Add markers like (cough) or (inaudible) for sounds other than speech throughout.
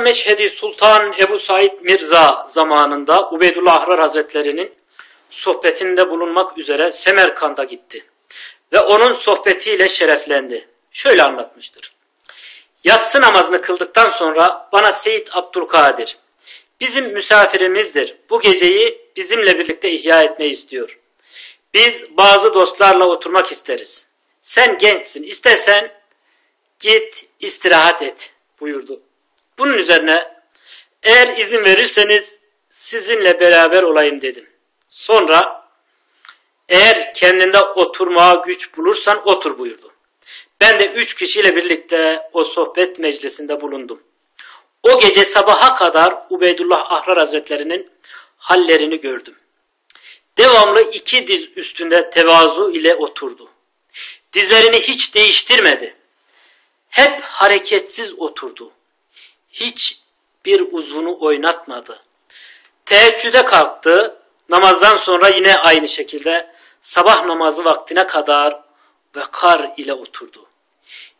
Meşhedi Sultan Ebu Said Mirza zamanında Ubeydullah Ahrar Hazretleri'nin sohbetinde bulunmak üzere Semerkand'a gitti. Ve onun sohbetiyle şereflendi. Şöyle anlatmıştır. Yatsı namazını kıldıktan sonra bana Seyit Abdülkadir, bizim misafirimizdir. Bu geceyi bizimle birlikte ihya etmeyi istiyor. Biz bazı dostlarla oturmak isteriz. Sen gençsin, istersen git istirahat et buyurdu. Bunun üzerine eğer izin verirseniz sizinle beraber olayım dedim. Sonra eğer kendinde oturmaya güç bulursan otur buyurdu. Ben de üç kişiyle birlikte o sohbet meclisinde bulundum. O gece sabaha kadar Ubeydullah Ahrar Hazretleri'nin hallerini gördüm. Devamlı iki diz üstünde tevazu ile oturdu. Dizlerini hiç değiştirmedi. Hep hareketsiz oturdu. Hiç bir uzunu oynatmadı. Teheccüde kalktı. Namazdan sonra yine aynı şekilde sabah namazı vaktine kadar vekar ile oturdu.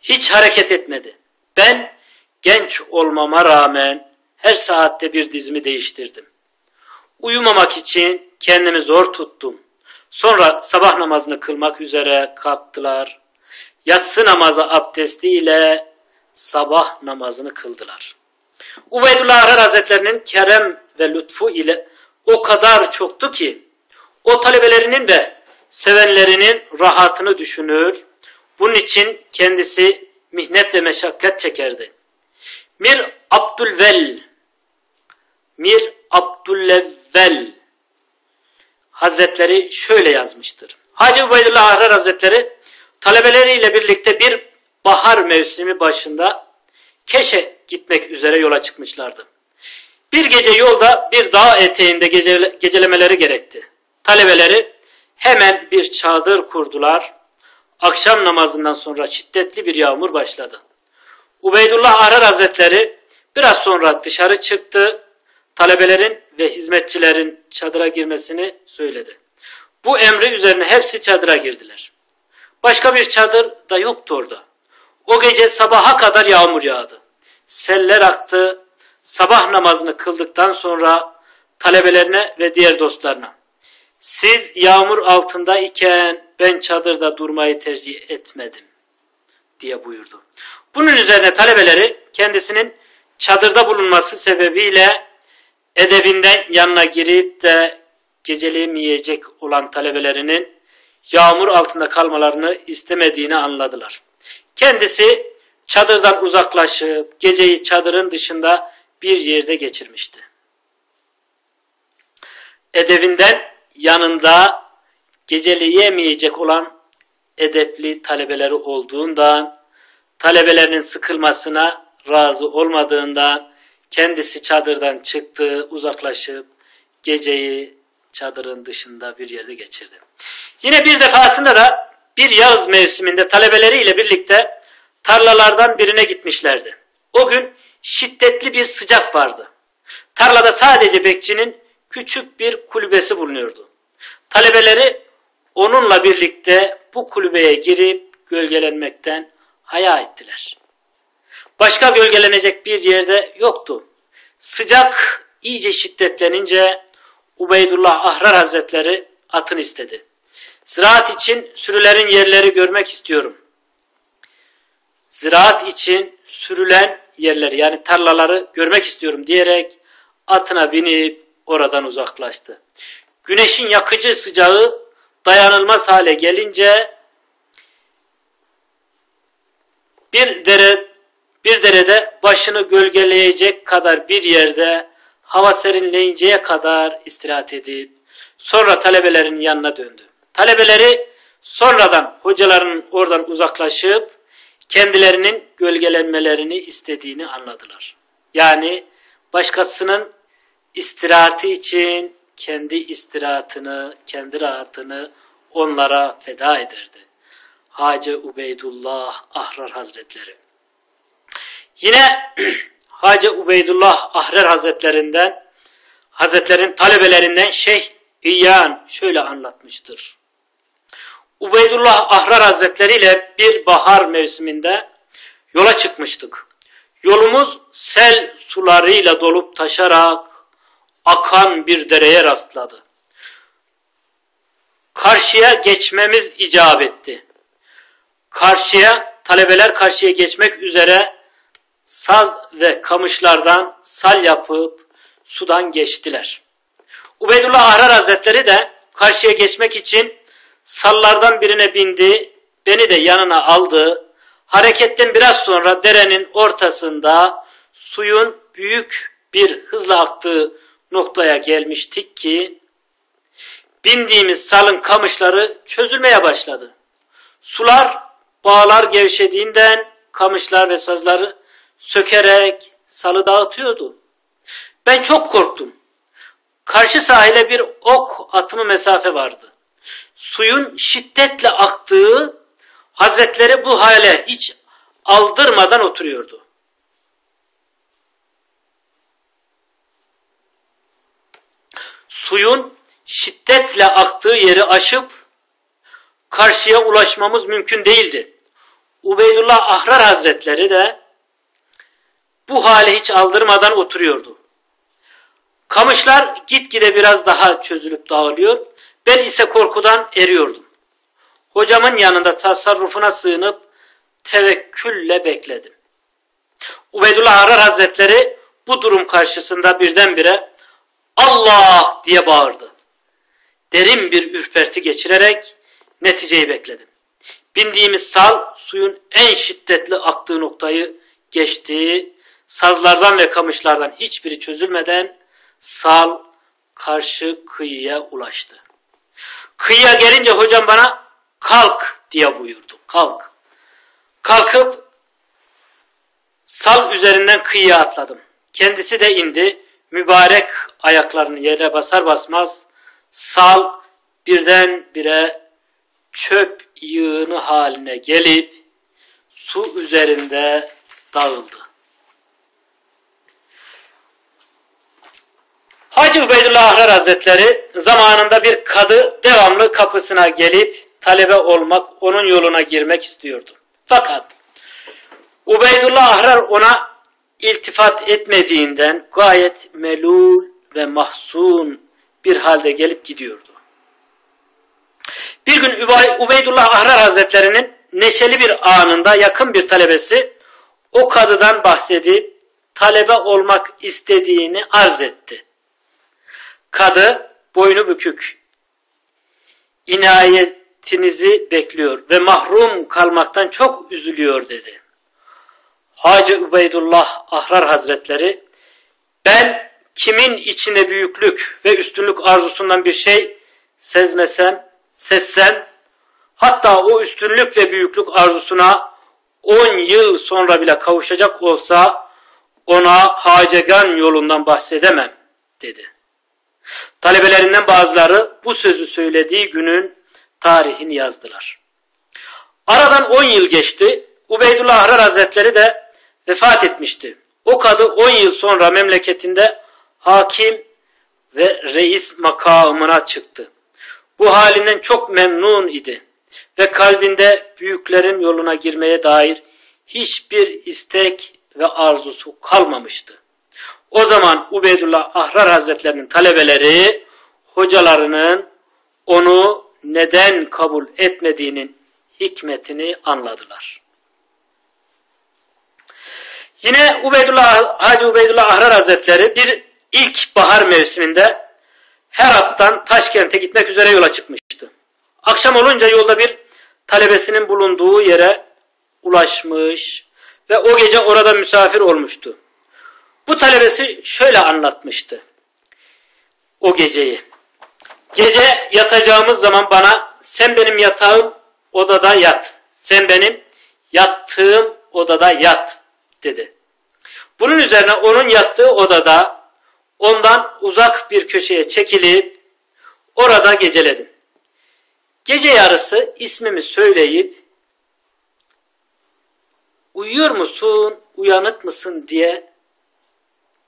Hiç hareket etmedi. Ben genç olmama rağmen her saatte bir dizimi değiştirdim. Uyumamak için kendimi zor tuttum. Sonra sabah namazını kılmak üzere kalktılar. Yatsı namazı abdestiyle sabah namazını kıldılar. Ubeydullah Ahrar Hazretlerinin kerem ve lütfu ile o kadar çoktu ki o talebelerinin de sevenlerinin rahatını düşünür. Bunun için kendisi mihnet ve meşakkat çekerdi. Mir Abdülvel Mir Abdülevvel Hazretleri şöyle yazmıştır. Hacı Ubeydullah Ahrar Hazretleri talebeleriyle birlikte bir bahar mevsimi başında Keş'e gitmek üzere yola çıkmışlardı. Bir gece yolda bir dağ eteğinde gecele, gecelemeleri gerekti. Talebeleri hemen bir çadır kurdular. Akşam namazından sonra şiddetli bir yağmur başladı. Ubeydullah Ahrar Hazretleri biraz sonra dışarı çıktı. Talebelerin ve hizmetçilerin çadıra girmesini söyledi. Bu emri üzerine hepsi çadıra girdiler. Başka bir çadır da yoktu orada. O gece sabaha kadar yağmur yağdı. Seller aktı. Sabah namazını kıldıktan sonra talebelerine ve diğer dostlarına siz yağmur altında iken ben çadırda durmayı tercih etmedim diye buyurdu. Bunun üzerine talebeleri kendisinin çadırda bulunması sebebiyle edebinden yanına girip de geceleyemeyecek olan talebelerinin yağmur altında kalmalarını istemediğini anladılar. Kendisi çadırdan uzaklaşıp geceyi çadırın dışında bir yerde geçirmişti. Edebinden yanında geceleyemeyecek olan edepli talebeleri olduğundan, talebelerinin sıkılmasına razı olmadığından kendisi çadırdan çıktı, uzaklaşıp geceyi çadırın dışında bir yerde geçirdi. Yine bir defasında da bir yaz mevsiminde talebeleriyle birlikte tarlalardan birine gitmişlerdi. O gün şiddetli bir sıcak vardı. Tarlada sadece bekçinin küçük bir kulübesi bulunuyordu. Talebeleri onunla birlikte bu kulübeye girip gölgelenmekten haya ettiler. Başka gölgelenecek bir yerde yoktu. Sıcak iyice şiddetlenince Ubeydullah Ahrar Hazretleri atın istedi. Ziraat için sürülerin yerleri görmek istiyorum. Ziraat için sürülen yerleri yani tarlaları görmek istiyorum diyerek atına binip oradan uzaklaştı. Güneşin yakıcı sıcağı dayanılmaz hale gelince bir dere bir derede başını gölgeleyecek kadar bir yerde hava serinleyinceye kadar istirahat edip sonra talebelerin yanına döndü. Talebeleri sonradan hocaların oradan uzaklaşıp kendilerinin gölgelenmelerini istediğini anladılar. Yani başkasının istirahati için kendi istirahatını, kendi rahatını onlara feda ederdi. Hacı Ubeydullah Ahrar Hazretleri. Yine (clears throat) Hacı Ubeydullah Ahrar Hazretlerinden Hazretlerin talebelerinden Şeyh İyan şöyle anlatmıştır. Ubeydullah Ahrar Hazretleri ile bir bahar mevsiminde yola çıkmıştık. Yolumuz sel sularıyla dolup taşarak akan bir dereye rastladı. Karşıya geçmemiz icap etti. Karşıya, talebeler karşıya geçmek üzere saz ve kamışlardan sal yapıp sudan geçtiler. Ubeydullah Ahrar Hazretleri de karşıya geçmek için sallardan birine bindi, beni de yanına aldı. Hareketten biraz sonra derenin ortasında suyun büyük bir hızla aktığı noktaya gelmiştik ki bindiğimiz salın kamışları çözülmeye başladı. Sular bağlar gevşediğinden kamışlar ve sazları sökerek salı dağıtıyordu. Ben çok korktum. Karşı sahile bir ok atımı mesafe vardı. Suyun şiddetle aktığı Hazretleri bu hale hiç aldırmadan oturuyordu. Suyun şiddetle aktığı yeri aşıp karşıya ulaşmamız mümkün değildi. Ubeydullah Ahrar Hazretleri de bu hale hiç aldırmadan oturuyordu. Kamışlar gitgide biraz daha çözülüp dağılıyor. Ben ise korkudan eriyordum. Hocamın yanında tasarrufuna sığınıp tevekkülle bekledim. Ubeydullah Arar Hazretleri bu durum karşısında birdenbire Allah diye bağırdı. Derin bir ürperti geçirerek neticeyi bekledim. Bindiğimiz sal suyun en şiddetli aktığı noktayı geçti. Sazlardan ve kamışlardan hiçbiri çözülmeden sal karşı kıyıya ulaştı. Kıyıya gelince hocam bana kalk diye buyurdu. Kalk. Kalkıp sal üzerinden kıyıya atladım. Kendisi de indi. Mübarek ayaklarını yere basar basmaz sal birden bire çöp yığını haline gelip su üzerinde dağıldı. Hacı Ubeydullah Ahrar Hazretleri zamanında bir kadı devamlı kapısına gelip talebe olmak, onun yoluna girmek istiyordu. Fakat Ubeydullah Ahrar ona iltifat etmediğinden gayet melul ve mahzun bir halde gelip gidiyordu. Bir gün Ubeydullah Ahrar Hazretleri'nin neşeli bir anında yakın bir talebesi o kadıdan bahsedip talebe olmak istediğini arz etti. Kadı boynu bükük, inayetinizi bekliyor ve mahrum kalmaktan çok üzülüyor dedi. Hacı Ubeydullah Ahrar Hazretleri ben kimin içine büyüklük ve üstünlük arzusundan bir şey sezmesem, sezsem hatta o üstünlük ve büyüklük arzusuna 10 yıl sonra bile kavuşacak olsa ona hacegan yolundan bahsedemem dedi. Talebelerinden bazıları bu sözü söylediği günün tarihini yazdılar. Aradan 10 yıl geçti. Ubeydullah Ahrar Hazretleri de vefat etmişti. O kadı 10 yıl sonra memleketinde hakim ve reis makamına çıktı. Bu halinden çok memnun idi ve kalbinde büyüklerin yoluna girmeye dair hiçbir istek ve arzusu kalmamıştı. O zaman Ubeydullah Ahrar Hazretlerinin talebeleri hocalarının onu neden kabul etmediğinin hikmetini anladılar. Yine Ubeydullah, Hacı Ubeydullah Ahrar Hazretleri bir ilk bahar mevsiminde Herat'tan Taşkent'e gitmek üzere yola çıkmıştı. Akşam olunca yolda bir talebesinin bulunduğu yere ulaşmış ve o gece orada misafir olmuştu. Bu talebesi şöyle anlatmıştı o geceyi. Gece yatacağımız zaman bana sen benim yatağım odada yat. Sen benim yattığım odada yat dedi. Bunun üzerine onun yattığı odada ondan uzak bir köşeye çekilip orada geceledim. Gece yarısı ismimi söyleyip uyuyor musun, uyanık mısın diye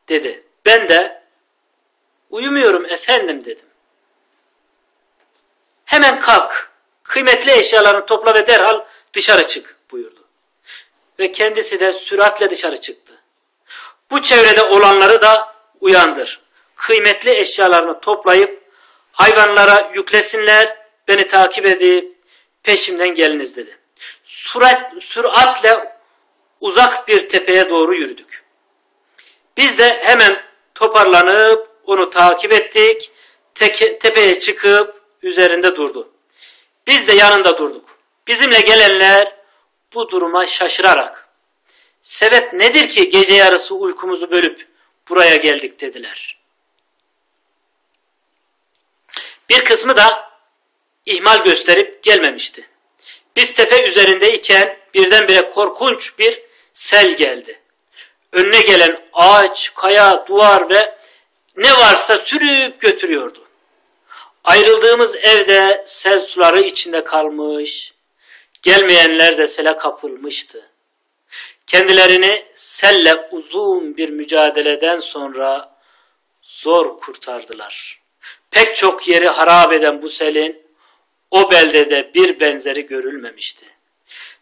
dedi. Ben de uyumuyorum efendim dedim. Hemen kalk, kıymetli eşyalarını topla ve derhal dışarı çık buyurdu. Ve kendisi de süratle dışarı çıktı. Bu çevrede olanları da uyandır. Kıymetli eşyalarını toplayıp hayvanlara yüklesinler, beni takip edip peşimden geliniz dedi. Sürat, süratle uzak bir tepeye doğru yürüdük. Biz de hemen toparlanıp onu takip ettik. Teke, tepeye çıkıp üzerinde durdu. Biz de yanında durduk. Bizimle gelenler bu duruma şaşırarak sebep nedir ki gece yarısı uykumuzu bölüp buraya geldik dediler. Bir kısmı da ihmal gösterip gelmemişti. Biz tepe üzerindeyken birdenbire korkunç bir sel geldi. Önüne gelen ağaç, kaya, duvar ve ne varsa sürüp götürüyordu. Ayrıldığımız evde sel suları içinde kalmış, gelmeyenler de sele kapılmıştı. Kendilerini selle uzun bir mücadeleden sonra zor kurtardılar. Pek çok yeri harap eden bu selin o beldede bir benzeri görülmemişti.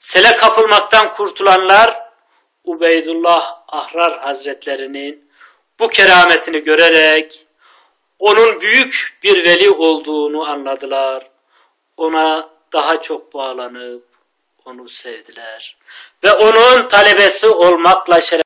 Sele kapılmaktan kurtulanlar Ubeydullah Ahrar Hazretlerinin bu kerametini görerek onun büyük bir veli olduğunu anladılar. Ona daha çok bağlanıp onu sevdiler ve onun talebesi olmakla şeref